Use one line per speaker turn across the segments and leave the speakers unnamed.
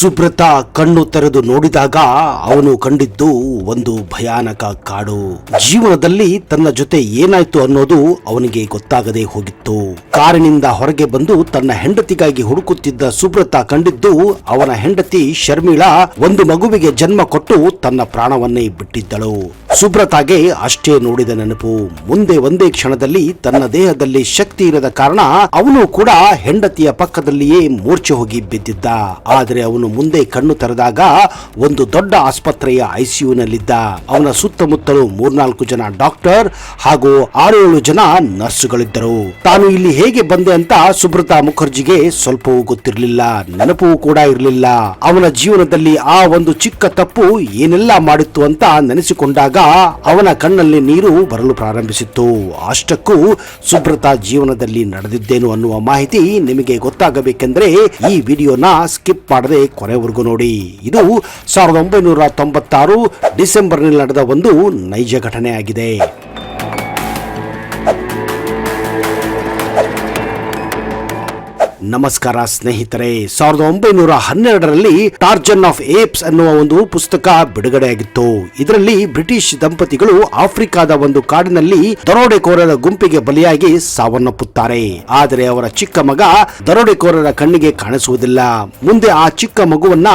ಸುಬ್ರತ ಕಣ್ಣು ತೆರೆದು ನೋಡಿದಾಗ ಅವನು ಕಂಡಿದ್ದು ಒಂದು ಭಯಾನಕ ಕಾಡು. ಜೀವನದಲ್ಲಿ ತನ್ನ ಜೊತೆ ಏನಾಯ್ತು ಅನ್ನೋದು ಅವನಿಗೆ ಗೊತ್ತಾಗದೆ ಹೋಗಿತ್ತು. ಕಾರಿನಿಂದ ಹೊರಗೆ ಬಂದು ತನ್ನ ಹೆಂಡತಿಗಾಗಿ ಹುಡುಕುತ್ತಿದ್ದ ಸುಬ್ರತ ಕಂಡಿದ್ದು ಅವನ ಹೆಂಡತಿ ಶರ್ಮಿಳಾ ಒಂದು ಮಗುವಿಗೆ ಜನ್ಮ ಕೊಟ್ಟು ತನ್ನ ಪ್ರಾಣವನ್ನೇ ಬಿಟ್ಟಿದ್ದಳು. ಸುಬ್ರತಾಗೆ ಅಷ್ಟೇ ನೋಡಿದ ನೆನಪು. ಮುಂದೆ ಒಂದೇ ಕ್ಷಣದಲ್ಲಿ ತನ್ನ ದೇಹದಲ್ಲಿ ಶಕ್ತಿ ಇರದ ಕಾರಣ ಅವನು ಕೂಡ ಹೆಂಡತಿಯ ಪಕ್ಕದಲ್ಲಿಯೇ ಮೂರ್ಛೆ ಹೋಗಿ ಬಿದ್ದಿದ್ದ. ಆದರೆ ಅವನು ಮುಂದೆ ಕಣ್ಣು ತೆರೆದಾಗ ಒಂದು ದೊಡ್ಡ ಆಸ್ಪತ್ರೆಯ ಐಸಿಯುನಲ್ಲಿದ್ದ. ಅವನ ಸುತ್ತಮುತ್ತಲು ಮೂರ್ನಾಲ್ಕು ಜನ ಡಾಕ್ಟರ್ ಹಾಗೂ ಆರೇಳು ಜನ ನರ್ಸ್ಗಳಿದ್ದರು. ತಾನು ಇಲ್ಲಿ ಹೇಗೆ ಬಂದೆ ಅಂತ ಸುಬ್ರತಾ ಮುಖರ್ಜಿಗೆ ಸ್ವಲ್ಪವೂ ಗೊತ್ತಿರಲಿಲ್ಲ. ನೆನಪು ಕೂಡ ಇರಲಿಲ್ಲ. ಅವನ ಜೀವನದಲ್ಲಿ ಆ ಒಂದು ಚಿಕ್ಕ ತಪ್ಪು ಏನೆಲ್ಲ ಮಾಡಿತ್ತು ಅಂತ ನೆನೆಸಿಕೊಂಡಾಗ ಅವನ ಕಣ್ಣಲ್ಲಿ ನೀರು ಬರಲು ಪ್ರಾರಂಭಿಸಿತ್ತು. ಅಷ್ಟಕ್ಕೂ ಸುಬ್ರತಾ ಜೀವನದಲ್ಲಿ ನಡೆದಿದ್ದೇನು ಅನ್ನುವ ಮಾಹಿತಿ ನಿಮಗೆ ಗೊತ್ತಾಗಬೇಕೆಂದ್ರೆ ಈ ವಿಡಿಯೋನ ಸ್ಕಿಪ್ ಮಾಡದೆ ಕೊನೆವರೆಗೂ ನೋಡಿ. ಇದು ಸಾವಿರದ ಒಂಬೈನೂರ ತೊಂಬತ್ತಾರು ಡಿಸೆಂಬರ್ನಲ್ಲಿ ನಡೆದ ಒಂದು ನೈಜ ಘಟನೆ ನಮಸ್ಕಾರ ಸ್ನೇಹಿತರೆ. ಸಾವಿರದ ಒಂಬೈನೂರ ಹನ್ನೆರಡರಲ್ಲಿ ಟಾರ್ಜನ್ ಆಫ್ ಏಪ್ಸ್ ಅನ್ನುವ ಒಂದು ಪುಸ್ತಕ ಬಿಡುಗಡೆಯಾಗಿತ್ತು. ಇದರಲ್ಲಿ ಬ್ರಿಟಿಷ್ ದಂಪತಿಗಳು ಆಫ್ರಿಕಾದ ಒಂದು ಕಾಡಿನಲ್ಲಿ ದರೋಡೆಕೋರರ ಗುಂಪಿಗೆ ಬಲಿಯಾಗಿ ಸಾವನ್ನಪ್ಪುತ್ತಾರೆ. ಆದರೆ ಅವರ ಚಿಕ್ಕ ಮಗ ದರೋಡೆಕೋರರ ಕಣ್ಣಿಗೆ ಕಾಣಿಸುವುದಿಲ್ಲ. ಮುಂದೆ ಆ ಚಿಕ್ಕ ಮಗುವನ್ನ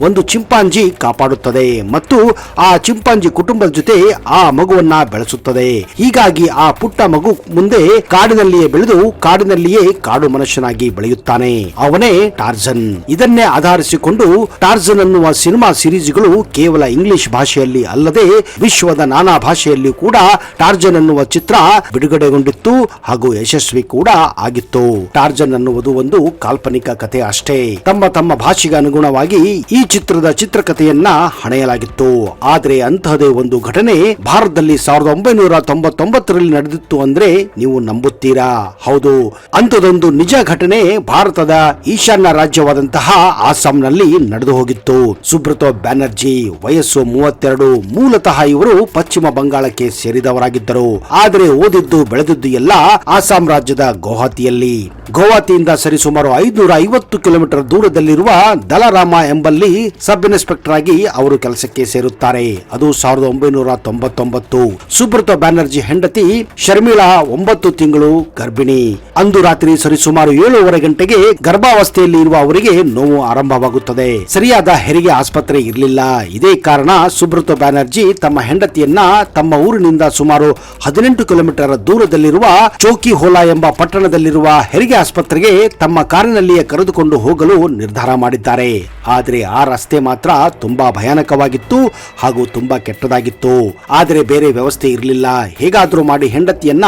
ಒಂದು ಚಿಂಪಾಂಜಿ ಕಾಪಾಡುತ್ತದೆ ಮತ್ತು ಆ ಚಿಂಪಾಂಜಿ ಕುಟುಂಬದ ಜೊತೆ ಆ ಮಗುವನ್ನ ಬೆಳೆಸುತ್ತದೆ. ಹೀಗಾಗಿ ಆ ಪುಟ್ಟ ಮಗು ಮುಂದೆ ಕಾಡಿನಲ್ಲಿಯೇ ಬೆಳೆದು ಕಾಡಿನಲ್ಲಿಯೇ ಕಾಡು ಮನುಷ್ಯನಾಗಿ ಬೆಳೆಯುತ್ತಾನೆ ಅವನೇ ಟಾರ್ಜನ್. ಇದನ್ನೇ ಆಧರಿಸಿಕೊಂಡು ಟಾರ್ಜನ್ ಅನ್ನುವ ಸಿನಿಮಾ ಸಿರೀಸ್ಗಳು ಕೇವಲ ಇಂಗ್ಲಿಷ್ ಭಾಷೆಯಲ್ಲಿ ಅಲ್ಲದೆ ವಿಶ್ವದ ನಾನಾ ಭಾಷೆಯಲ್ಲಿ ಕೂಡ ಟಾರ್ಜನ್ ಅನ್ನುವ ಚಿತ್ರ ಬಿಡುಗಡೆಗೊಂಡಿತ್ತು ಹಾಗೂ ಯಶಸ್ವಿ ಕೂಡ ಆಗಿತ್ತು. ಟಾರ್ಜನ್ ಅನ್ನುವುದು ಒಂದು ಕಾಲ್ಪನಿಕ ಕಥೆ ಅಷ್ಟೇ. ತಮ್ಮ ತಮ್ಮ ಭಾಷೆಗೆ ಅನುಗುಣವಾಗಿ ಈ ಚಿತ್ರದ ಚಿತ್ರಕಥೆಯನ್ನ ಹಣೆಯಲಾಗಿತ್ತು. ಆದ್ರೆ ಅಂತಹದೇ ಒಂದು ಘಟನೆ ಭಾರತದಲ್ಲಿ ಸಾವಿರದ ಒಂಬೈನೂರ ತೊಂಬತ್ತೊಂಬತ್ತರಲ್ಲಿ ನಡೆದಿತ್ತು ಅಂದ್ರೆ ನೀವು ನಂಬುತ್ತೀರಾ? ಹೌದು. ಅಂತದೊಂದು ನಿಜ ಘಟನೆ ಭಾರತದ ಈಶಾನ್ಯ ರಾಜ್ಯವಾದಂತಹ ಅಸ್ಸಾಂನಲ್ಲಿ ನಡೆದು ಹೋಗಿತ್ತು. ಸುಬ್ರತೋ ಬ್ಯಾನರ್ಜಿ ವಯಸ್ಸು ಮೂವತ್ತೆರಡು, ಮೂಲತಃ ಇವರು ಪಶ್ಚಿಮ ಬಂಗಾಳಕ್ಕೆ ಸೇರಿದವರಾಗಿದ್ದರು. ಆದರೆ ಓದಿದ್ದು ಬೆಳೆದಿದ್ದು ಎಲ್ಲ ಆಸಾಂ ರಾಜ್ಯದ ಗುವಾಹತಿಯಲ್ಲಿ ಗುವಾಹತಿಯಿಂದ ಸರಿಸುಮಾರು ಐದುನೂರ ಐವತ್ತು ಕಿಲೋಮೀಟರ್ ದೂರದಲ್ಲಿರುವ ದಲರಾಮ ಎಂಬಲ್ಲಿ ಸಬ್ ಇನ್ಸ್ಪೆಕ್ಟರ್ ಆಗಿ ಅವರು ಕೆಲಸಕ್ಕೆ ಸೇರುತ್ತಾರೆ. ಅದು ಸಾವಿರದ ಒಂಬೈನೂರ ತೊಂಬತ್ತೊಂಬತ್ತು. ಸುಬ್ರತ ಬ್ಯಾನರ್ಜಿ ಹೆಂಡತಿ ಶರ್ಮಿಳಾ ಒಂಬತ್ತು ತಿಂಗಳು ಗರ್ಭಿಣಿ. ಅಂದು ರಾತ್ರಿ ಸರಿಸುಮಾರು ಏಳೂವರೆ ಗಂಟೆಗೆ ಗರ್ಭಾವಸ್ಥೆಯಲ್ಲಿ ಇರುವ ಅವರಿಗೆ ನೋವು ಆರಂಭವಾಗುತ್ತದೆ. ಸರಿಯಾದ ಹೆರಿಗೆ ಆಸ್ಪತ್ರೆ ಇರಲಿಲ್ಲ. ಇದೇ ಕಾರಣ ಸುಬ್ರತ ಬ್ಯಾನರ್ಜಿ ತಮ್ಮ ಹೆಂಡತಿಯನ್ನ ತಮ್ಮ ಊರಿನಿಂದ ಸುಮಾರು ಹದಿನೆಂಟು ಕಿಲೋಮೀಟರ್ ದೂರದಲ್ಲಿರುವ ಚೌಕಿ ಹೋಲಾ ಎಂಬ ಪಟ್ಟಣದಲ್ಲಿರುವ ಹೆರಿಗೆ ಆಸ್ಪತ್ರೆಗೆ ತಮ್ಮ ಕಾರಿನಲ್ಲಿಯೇ ಕರೆದುಕೊಂಡು ಹೋಗಲು ನಿರ್ಧಾರ ಮಾಡಿದ್ದಾರೆ. ಆದರೆ ಆ ರಸ್ತೆ ಮಾತ್ರ ತುಂಬಾ ಭಯಾನಕವಾಗಿತ್ತು ಹಾಗೂ ತುಂಬಾ ಕೆಟ್ಟದಾಗಿತ್ತು. ಆದರೆ ಬೇರೆ ವ್ಯವಸ್ಥೆ ಇರಲಿಲ್ಲ. ಹೇಗಾದರೂ ಮಾಡಿ ಹೆಂಡತಿಯನ್ನ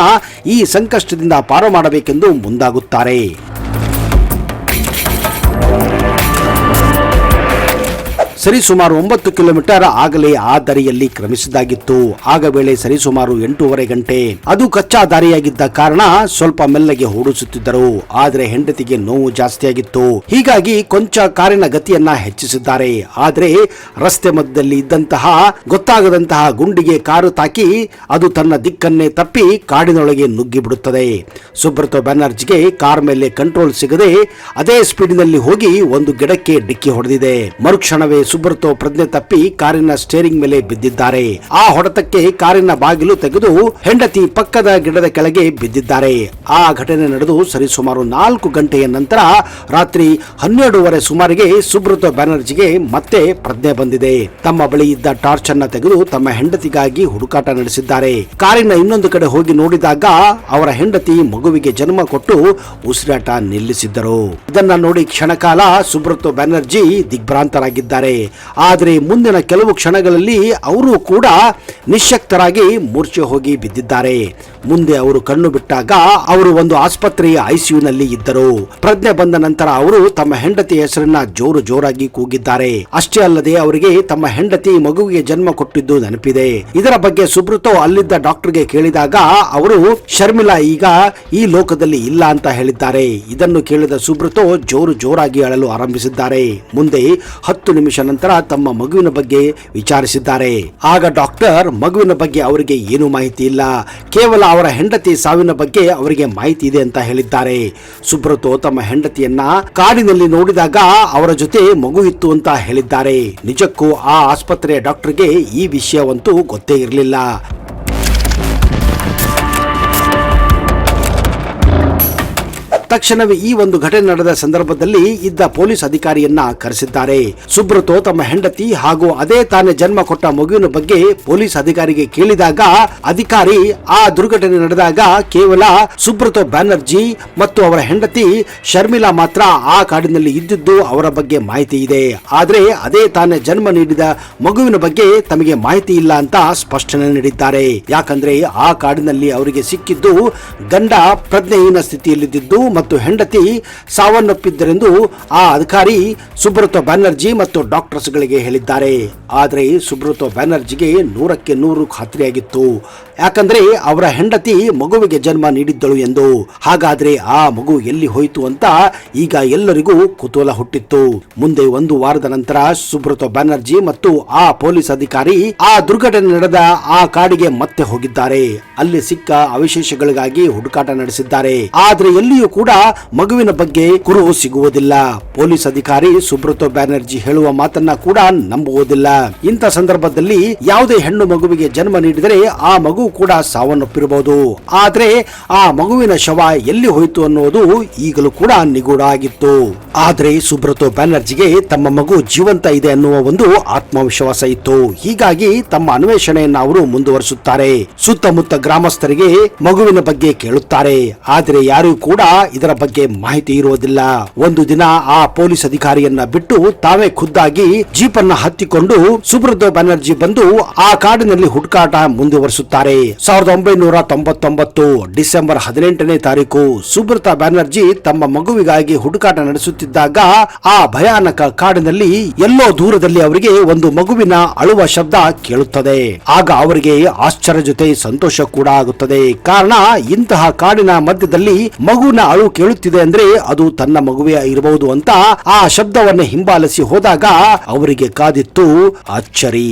ಈ ಸಂಕಷ್ಟದಿಂದ ಪಾರು ಮಾಡಬೇಕೆಂದು ಮುಂದಾಗುತ್ತಾರೆ. ಸರಿಸುಮಾರು ಒಂಬತ್ತು ಕಿಲೋಮೀಟರ್ ಆಗಲೇ ಆ ದಾರಿಯಲ್ಲಿ ಕ್ರಮಿಸಿದಾಗಿತ್ತು ಆಗ ವೇಳೆ ಸರಿಸುಮಾರು ಎಂಟೂವರೆ ಗಂಟೆ. ಅದು ಕಚ್ಚಾ ದಾರಿಯಾಗಿದ್ದ ಕಾರಣ ಸ್ವಲ್ಪ ಮೆಲ್ಲಗೆ ಓಡಿಸುತ್ತಿದ್ದರು. ಆದರೆ ಹೆಂಡತಿಗೆ ನೋವು ಜಾಸ್ತಿಯಾಗಿತ್ತು. ಹೀಗಾಗಿ ಕೊಂಚ ಕಾರಿನ ಗತಿಯನ್ನ ಹೆಚ್ಚಿಸಿದ್ದಾರೆ. ಆದರೆ ರಸ್ತೆ ಮಧ್ಯದಲ್ಲಿ ಇದ್ದಂತಹ, ಗೊತ್ತಾಗದಂತಹ ಗುಂಡಿಗೆ ಕಾರು ತಾಕಿ ಅದು ತನ್ನ ದಿಕ್ಕನ್ನೇ ತಪ್ಪಿ ಕಾಡಿನೊಳಗೆ ನುಗ್ಗಿಬಿಡುತ್ತದೆ. ಸುಬ್ರತ ಬ್ಯಾನರ್ಜಿಗೆ ಕಾರ್ ಮೇಲೆ ಕಂಟ್ರೋಲ್ ಸಿಗದೆ ಅದೇ ಸ್ಪೀಡಿನಲ್ಲಿ ಹೋಗಿ ಒಂದು ಗಿಡಕ್ಕೆ ಡಿಕ್ಕಿ ಹೊಡೆದಿದೆ. ಮರುಕ್ಷಣವೇ ಸುಬ್ರತೋ ಪ್ರಜ್ಞೆ ತಪ್ಪಿ ಕಾರಿನ ಸ್ಟೇರಿಂಗ್ ಮೇಲೆ ಬಿದ್ದಿದ್ದಾರೆ. ಆ ಹೊಡೆತಕ್ಕೆ ಕಾರಿನ ಬಾಗಿಲು ತೆಗೆದು ಹೆಂಡತಿ ಪಕ್ಕದ ಗಿಡದ ಕೆಳಗೆ ಬಿದ್ದಿದ್ದಾರೆ. ಆ ಘಟನೆ ನಡೆದು ಸರಿಸುಮಾರು ನಾಲ್ಕು ಗಂಟೆಯ ನಂತರ ರಾತ್ರಿ ಹನ್ನೆರಡೂವರೆ ಸುಮಾರಿಗೆ ಸುಬ್ರತ ಬ್ಯಾನರ್ಜಿಗೆ ಮತ್ತೆ ಪ್ರಜ್ಞೆ ಬಂದಿದೆ. ತಮ್ಮ ಬಳಿ ಇದ್ದ ಟಾರ್ಚ್ ಅನ್ನ ತೆಗೆದು ತಮ್ಮ ಹೆಂಡತಿಗಾಗಿ ಹುಡುಕಾಟ ನಡೆಸಿದ್ದಾರೆ. ಕಾರಿನ ಇನ್ನೊಂದು ಕಡೆ ಹೋಗಿ ನೋಡಿದಾಗ ಅವರ ಹೆಂಡತಿ ಮಗುವಿಗೆ ಜನ್ಮ ಕೊಟ್ಟು ಉಸಿರಾಟ ನಿಲ್ಲಿಸಿದ್ದರು. ಇದನ್ನ ನೋಡಿ ಕ್ಷಣಕಾಲ ಸುಬ್ರತ ಬ್ಯಾನರ್ಜಿ ದಿಗ್ಭ್ರಾಂತರಾಗಿದ್ದಾರೆ. ಆದರೆ ಮುಂದಿನ ಕೆಲವು ಕ್ಷಣಗಳಲ್ಲಿ ಅವರು ಕೂಡ ನಿಶಕ್ತರಾಗಿ ಮೂರ್ಛೆ ಹೋಗಿ ಬಿದ್ದಿದ್ದಾರೆ. ಮುಂದೆ ಅವರು ಕಣ್ಣು ಬಿಟ್ಟಾಗ ಅವರು ಒಂದು ಆಸ್ಪತ್ರೆಯ ಐಸಿಯುನಲ್ಲಿ ಇದ್ದರು. ಪ್ರಜ್ಞೆ ಬಂದ ನಂತರ ಅವರು ತಮ್ಮ ಹೆಂಡತಿ ಹೆಸರನ್ನ ಜೋರು ಜೋರಾಗಿ ಕೂಗಿದ್ದಾರೆ. ಅಷ್ಟೇ ಅಲ್ಲದೆ ಅವರಿಗೆ ತಮ್ಮ ಹೆಂಡತಿ ಮಗುವಿಗೆ ಜನ್ಮ ಕೊಟ್ಟಿದ್ದು ನೆನಪಿದೆ. ಇದರ ಬಗ್ಗೆ ಸುಬ್ರತೋ ಅಲ್ಲಿದ್ದ ಡಾಕ್ಟರ್ಗೆ ಕೇಳಿದಾಗ ಅವರು ಶರ್ಮಿಲಾ ಈಗ ಈ ಲೋಕದಲ್ಲಿ ಇಲ್ಲ ಅಂತ ಹೇಳಿದ್ದಾರೆ. ಇದನ್ನು ಕೇಳಿದ ಸುಬ್ರತೋ ಜೋರು ಜೋರಾಗಿ ಅಳಲು ಆರಂಭಿಸಿದ್ದಾರೆ. ಮುಂದೆ ಹತ್ತು ನಿಮಿಷ ನಂತರ ತಮ್ಮ ಮಗುವಿನ ಬಗ್ಗೆ ವಿಚಾರಿಸಿದ್ದಾರೆ. ಆಗ ಡಾಕ್ಟರ್ ಮಗುವಿನ ಬಗ್ಗೆ ಅವರಿಗೆ ಏನು ಮಾಹಿತಿ ಇಲ್ಲ. ಕೇವಲ ಅವರ ಹೆಂಡತಿ ಸಾವಿನ ಬಗ್ಗೆ ಅವರಿಗೆ ಮಾಹಿತಿ ಇದೆ ಅಂತ ಹೇಳಿದ್ದಾರೆ. ಸುಬ್ರತು ತಮ್ಮ ಹೆಂಡತಿಯನ್ನ ಕಾಡಿನಲ್ಲಿ ನೋಡಿದಾಗ ಅವರ ಜೊತೆ ಮಗು ಇತ್ತು ಅಂತ ಹೇಳಿದ್ದಾರೆ. ನಿಜಕ್ಕೂ ಆ ಆಸ್ಪತ್ರೆಯ ಡಾಕ್ಟರ್ಗೆ ಈ ವಿಷಯವಂತೂ ಗೊತ್ತೇ ಇರಲಿಲ್ಲ. ತಕ್ಷಣವೇ ಈ ಒಂದು ಘಟನೆ ನಡೆದ ಸಂದರ್ಭದಲ್ಲಿ ಇದ್ದ ಪೊಲೀಸ್ ಅಧಿಕಾರಿಯನ್ನ ಕರೆಸಿದ್ದಾರೆ. ಸುಬ್ರತೋ ತಮ್ಮ ಹೆಂಡತಿ ಹಾಗೂ ಅದೇ ತಾನೇ ಜನ್ಮ ಕೊಟ್ಟ ಮಗುವಿನ ಬಗ್ಗೆ ಪೊಲೀಸ್ ಅಧಿಕಾರಿಗೆ ಕೇಳಿದಾಗ ಅಧಿಕಾರಿ ಆ ದುರ್ಘಟನೆ ನಡೆದಾಗ ಕೇವಲ ಸುಬ್ರತೋ ಬ್ಯಾನರ್ಜಿ ಮತ್ತು ಅವರ ಹೆಂಡತಿ ಶರ್ಮಿಲಾ ಮಾತ್ರ ಆ ಕಾಡಿನಲ್ಲಿ ಇದ್ದಿದ್ದು ಅವರ ಬಗ್ಗೆ ಮಾಹಿತಿ ಇದೆ. ಆದರೆ ಅದೇ ತಾನೇ ಜನ್ಮ ನೀಡಿದ ಮಗುವಿನ ಬಗ್ಗೆ ತಮಗೆ ಮಾಹಿತಿ ಇಲ್ಲ ಅಂತ ಸ್ಪಷ್ಟನೆ ನೀಡಿದ್ದಾರೆ. ಯಾಕಂದ್ರೆ ಆ ಕಾಡಿನಲ್ಲಿ ಅವರಿಗೆ ಸಿಕ್ಕಿದ್ದು ಗಂಡ ಪ್ರಜ್ಞೆಹೀನ ಸ್ಥಿತಿಯಲ್ಲಿದ್ದು ಮತ್ತು ಹೆಂಡತಿ ಸಾವನ್ನಪ್ಪಿದ್ದರೆಂದು ಆ ಅಧಿಕಾರಿ ಸುಬ್ರತ ಬ್ಯಾನರ್ಜಿ ಮತ್ತು ಡಾಕ್ಟರ್ಸ್ಗಳಿಗೆ ಹೇಳಿದ್ದಾರೆ. ಆದರೆ ಸುಬ್ರತ ಬ್ಯಾನರ್ಜಿಗೆ ನೂರಕ್ಕೆ ನೂರು ಖಾತ್ರಿಯಾಗಿತ್ತು. ಯಾಕಂದ್ರೆ ಅವರ ಹೆಂಡತಿ ಮಗುವಿಗೆ ಜನ್ಮ ನೀಡಿದ್ದಳು ಎಂದು. ಹಾಗಾದ್ರೆ ಆ ಮಗು ಎಲ್ಲಿ ಹೋಯಿತು ಅಂತ ಈಗ ಎಲ್ಲರಿಗೂ ಕುತೂಹಲ ಹುಟ್ಟಿತ್ತು. ಮುಂದೆ ಒಂದು ವಾರದ ನಂತರ ಸುಬ್ರತ ಬ್ಯಾನರ್ಜಿ ಮತ್ತು ಆ ಪೊಲೀಸ್ ಅಧಿಕಾರಿ ಆ ದುರ್ಘಟನೆ ನಡೆದ ಆ ಕಾಡಿಗೆ ಮತ್ತೆ ಹೋಗಿದ್ದಾರೆ. ಅಲ್ಲಿ ಸಿಕ್ಕ ಅವಶೇಷಗಳಿಗಾಗಿ ಹುಡುಕಾಟ ನಡೆಸಿದ್ದಾರೆ. ಆದ್ರೆ ಎಲ್ಲಿಯೂ ಕೂಡ ಮಗುವಿನ ಬಗ್ಗೆ ಕುರುಹು ಸಿಗುವುದಿಲ್ಲ. ಪೊಲೀಸ್ ಅಧಿಕಾರಿ ಸುಬ್ರತ ಬ್ಯಾನರ್ಜಿ ಹೇಳುವ ಮಾತನ್ನ ಕೂಡ ನಂಬುವುದಿಲ್ಲ. ಇಂಥ ಸಂದರ್ಭದಲ್ಲಿ ಯಾವುದೇ ಹೆಣ್ಣು ಮಗುವಿಗೆ ಜನ್ಮ ನೀಡಿದರೆ ಆ ಮಗು ಕೂಡ ಸಾವನ್ನಪ್ಪಿರಬಹುದು. ಆದ್ರೆ ಆ ಮಗುವಿನ ಶವ ಎಲ್ಲಿ ಹೋಯಿತು ಅನ್ನೋದು ಈಗಲೂ ಕೂಡ ನಿಗೂಢ ಆಗಿತ್ತು ಆದ್ರೆ ಸುಬ್ರತೋ ಬ್ಯಾನರ್ಜಿಗೆ ತಮ್ಮ ಮಗು ಜೀವಂತ ಇದೆ ಅನ್ನುವ ಒಂದು ಆತ್ಮವಿಶ್ವಾಸ ಇತ್ತು. ಹೀಗಾಗಿ ತಮ್ಮ ಅನ್ವೇಷಣೆಯನ್ನು ಅವರು ಮುಂದುವರಿಸುತ್ತಾರೆ. ಸುತ್ತಮುತ್ತ ಗ್ರಾಮಸ್ಥರಿಗೆ ಮಗುವಿನ ಬಗ್ಗೆ ಕೇಳುತ್ತಾರೆ. ಆದರೆ ಯಾರಿಗೂ ಕೂಡ ಇದರ ಬಗ್ಗೆ ಮಾಹಿತಿ ಇರುವುದಿಲ್ಲ. ಒಂದು ದಿನ ಆ ಪೊಲೀಸ್ ಅಧಿಕಾರಿಯನ್ನ ಬಿಟ್ಟು ತಾವೇ ಖುದ್ದಾಗಿ ಜೀಪನ್ನ ಹತ್ತಿಕೊಂಡು ಸುಬ್ರತೋ ಬ್ಯಾನರ್ಜಿ ಬಂದು ಆ ಕಾಡಿನಲ್ಲಿ ಹುಡುಕಾಟ ಮುಂದುವರಿಸುತ್ತಾರೆ. ಸಾವಿರದ ಒಂಬೈನೂರ ತೊಂಬತ್ತೊಂಬತ್ತು ಡಿಸೆಂಬರ್ ಹದಿನೆಂಟನೇ ತಾರೀಕು ಸುಬ್ರತಾ ಬ್ಯಾನರ್ಜಿ ತಮ್ಮ ಮಗುವಿಗಾಗಿ ಹುಡುಕಾಟ ನಡೆಸುತ್ತಿದ್ದಾಗ ಆ ಭಯಾನಕ ಕಾಡಿನಲ್ಲಿ ಎಲ್ಲೋ ದೂರದಲ್ಲಿ ಅವರಿಗೆ ಒಂದು ಮಗುವಿನ ಅಳುವ ಶಬ್ದ ಕೇಳುತ್ತದೆ. ಆಗ ಅವರಿಗೆ ಆಶ್ಚರ್ಯ ಜೊತೆ ಸಂತೋಷ ಕೂಡ ಆಗುತ್ತದೆ. ಕಾರಣ ಇಂತಹ ಕಾಡಿನ ಮಧ್ಯದಲ್ಲಿ ಮಗುವಿನ ಅಳು ಕೇಳುತ್ತಿದೆ ಅಂದ್ರೆ ಅದು ತನ್ನ ಮಗುವೇ ಇರಬಹುದು ಅಂತ ಆ ಶಬ್ದವನ್ನು ಹಿಂಬಾಲಿಸಿ ಹೋದಾಗ ಅವರಿಗೆ ಕಾದಿತ್ತು ಅಚ್ಚರಿ.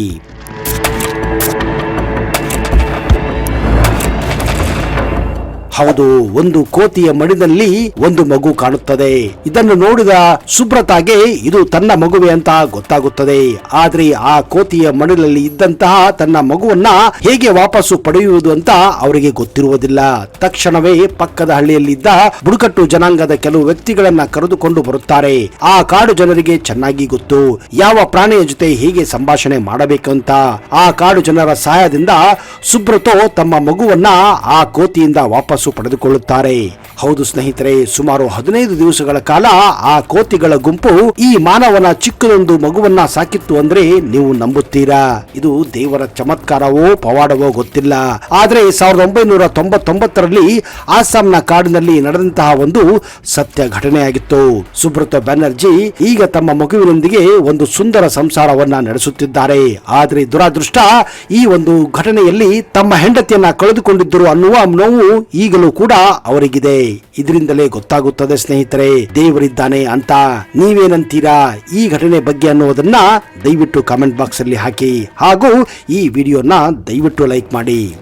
ಹೌದು, ಒಂದು ಕೋತಿಯ ಮಡಿದಲ್ಲಿ ಒಂದು ಮಗು ಕಾಣುತ್ತದೆ. ಇದನ್ನು ನೋಡಿದ ಸುಬ್ರತಾಗೆ ಇದು ತನ್ನ ಮಗುವೆ ಅಂತ ಗೊತ್ತಾಗುತ್ತದೆ. ಆದ್ರೆ ಆ ಕೋತಿಯ ಮಡಿಲಲ್ಲಿ ಇದ್ದಂತಹ ತನ್ನ ಮಗುವನ್ನ ಹೇಗೆ ವಾಪಸ್ಸು ಪಡೆಯುವುದು ಅಂತ ಅವರಿಗೆ ಗೊತ್ತಿರುವುದಿಲ್ಲ. ತಕ್ಷಣವೇ ಪಕ್ಕದ ಹಳ್ಳಿಯಲ್ಲಿದ್ದ ಬುಡಕಟ್ಟು ಜನಾಂಗದ ಕೆಲವು ವ್ಯಕ್ತಿಗಳನ್ನ ಕರೆದುಕೊಂಡು ಬರುತ್ತಾರೆ. ಆ ಕಾಡು ಜನರಿಗೆ ಚೆನ್ನಾಗಿ ಗೊತ್ತು, ಯಾವ ಪ್ರಾಣಿಯ ಜೊತೆ ಹೇಗೆ ಸಂಭಾಷಣೆ ಮಾಡಬೇಕು ಅಂತ ಆ ಕಾಡು ಜನರ ಸಹಾಯದಿಂದ ಸುಬ್ರತೋ ತಮ್ಮ ಮಗುವನ್ನ ಆ ಕೋತಿಯಿಂದ ವಾಪಸ್ಸು ಪಡೆದುಕೊಳ್ಳುತ್ತಾರೆ. ಹೌದು ಸ್ನೇಹಿತರೆ, ಸುಮಾರು ಹದಿನೈದು ದಿವಸಗಳ ಕಾಲ ಆ ಕೋತಿಗಳ ಗುಂಪು ಈ ಮಾನವನ ಚಿಕ್ಕದೊಂದು ಮಗುವನ್ನ ಸಾಕಿತ್ತು ಅಂದ್ರೆ ನೀವು ನಂಬುತ್ತೀರಾ? ಇದು ದೇವರ ಚಮತ್ಕಾರವೋ ಪವಾಡವೋ ಗೊತ್ತಿಲ್ಲ. ಆದ್ರೆ ಸಾವಿರದ ಒಂಬೈನೂರ ತೊಂಬತ್ತೊಂಬತ್ತರಲ್ಲಿ ಆಸಾಂನ ಕಾಡಿನಲ್ಲಿ ನಡೆದಂತಹ ಒಂದು ಸತ್ಯ ಘಟನೆಯಾಗಿತ್ತು. ಸುಬ್ರತ ಬ್ಯಾನರ್ಜಿ ಈಗ ತಮ್ಮ ಮಗುವಿನೊಂದಿಗೆ ಒಂದು ಸುಂದರ ಸಂಸಾರವನ್ನ ನಡೆಸುತ್ತಿದ್ದಾರೆ. ಆದ್ರೆ ದುರಾದೃಷ್ಟ ಈ ಒಂದು ಘಟನೆಯಲ್ಲಿ ತಮ್ಮ ಹೆಂಡತಿಯನ್ನ ಕಳೆದುಕೊಂಡಿದ್ದರು ಅನ್ನುವ ನೋವು ಈಗಲೂ ಕೂಡ ಅವರಿಗಿದೆ. ಇದರಿಂದಲೇ ಗೊತ್ತಾಗುತ್ತದೆ ಸ್ನೇಹಿತರೆ, ದೇವರಿದ್ದಾನೆ ಅಂತ. ನೀವೇನಂತೀರಾ ಈ ಘಟನೆ ಬಗ್ಗೆ ಅನ್ನುವುದನ್ನ ದಯವಿಟ್ಟು ಕಾಮೆಂಟ್ ಬಾಕ್ಸ್ ಅಲ್ಲಿ ಹಾಕಿ. ಹಾಗೂ ಈ ವಿಡಿಯೋನ ದಯವಿಟ್ಟು ಲೈಕ್ ಮಾಡಿ.